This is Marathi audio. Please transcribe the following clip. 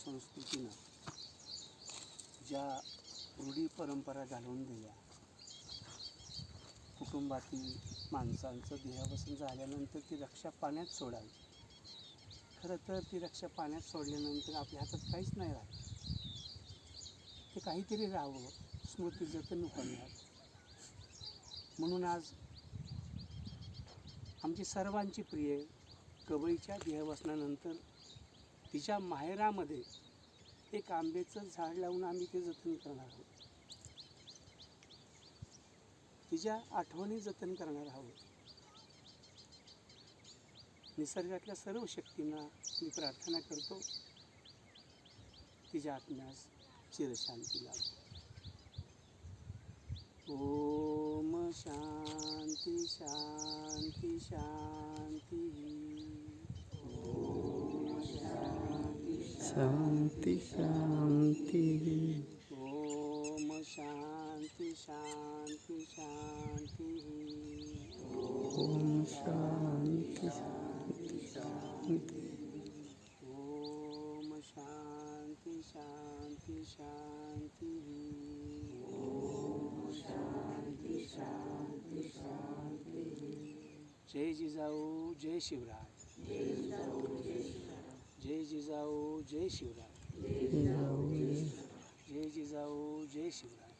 संस्कृतीनं ज्या रूढी परंपरा घालवून दिल्या कुटुंबातील माणसांचं देहावसन झाल्यानंतर ती रक्षा पाण्यात सोडावी. खरं तर ती रक्षा पाण्यात सोडल्यानंतर आपल्या हातात काहीच नाही राहत. ते काहीतरी राहावं स्मृती जतन करणार म्हणून आज आमची सर्वांची प्रिय कबळीच्या देहवसनानंतर तिच्या माहेरामध्ये एक आंब्याचं झाड लावून आम्ही ते जतन करणार आहोत. तिच्या आठवणी जतन करणार आहोत. निसर्गातल्या सर्व शक्तींना मी प्रार्थना करतो. तिच्या आत्म्यास चिरशांती लाभ. ओम शांती शांती शांती ओम शांती शांती. शांती ओम शांती शांती शांती. ओम शांती शांती ओम शांती शांती शांती. जय जिजाऊ जय शिवराय. जय जिजाऊ जय शिवराय. जाऊ जय जिजाऊ जय शिवराय.